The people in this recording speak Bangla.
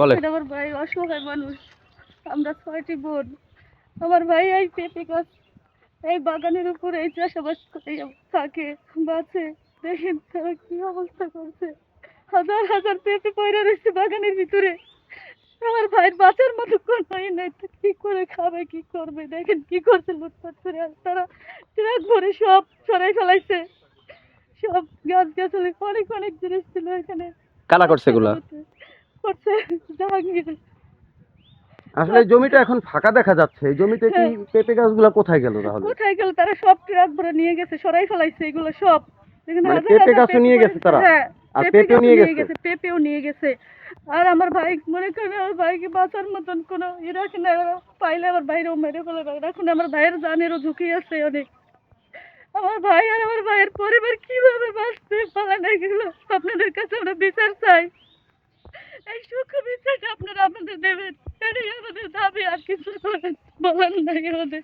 বলে। আমার ভাই অসহায় মানুষ। আমরা ছয়টি বোন। আমার ভাই এই পেঁপে গাছ এই বাগানের উপরে এই চাষাবাস করে থাকে বাঁচে দেখেন তারা কি অবস্থা করছে। হাজার হাজার পেঁপে পয়রা রয়েছে বাগানের ভিতরে। আমার ভাইয়ের বাঁচার মতো কোনো নাই। তো কি করে খাবে কি করবে? দেখেন কি করছে লুটপাট করে। আর তারা ট্রাক ভরে সব সরাই ফেলাইছে। সব গাছ গাছালি অনেক অনেক জিনিস ছিল এখানে। কারা করছে এগুলা? করছে জাহাঙ্গীর আসলে জমিটা এখন ফাঁকা দেখা যাচ্ছে। এই জমিতে কি হ্যাঁ। পেঁপে গাছগুলো কোথায় গেল তাহলে? কোথায় গেল? তারা সব ট্রাক ভরে নিয়ে গেছে সরাই ফেলাইছে এগুলো সব। মানে পেঁপে গাছও নিয়ে গেছে তারা? হ্যাঁ আর পেঁপেও নিয়ে গেছে? পেঁপেও নিয়ে গেছে। আর আমার ভাই মনে করেন আমার ভাইকে বাঁচার মতন কোনো ই রাখে না পাইলে আমার ভাইরেও মেরে ফেলে না এখন আমার ভাইয়ের জানেরও ঝুঁকি আছে অনেক। আমার ভাই আর আমার ভাইয়ের পরিবার কীভাবে বাঁচতে পারে না এগুলো? আপনাদের কাছে আমরা বিচার চাই। şoku bir tek yaptıramını evet. Beni yanını tabi herkes balanına yanı.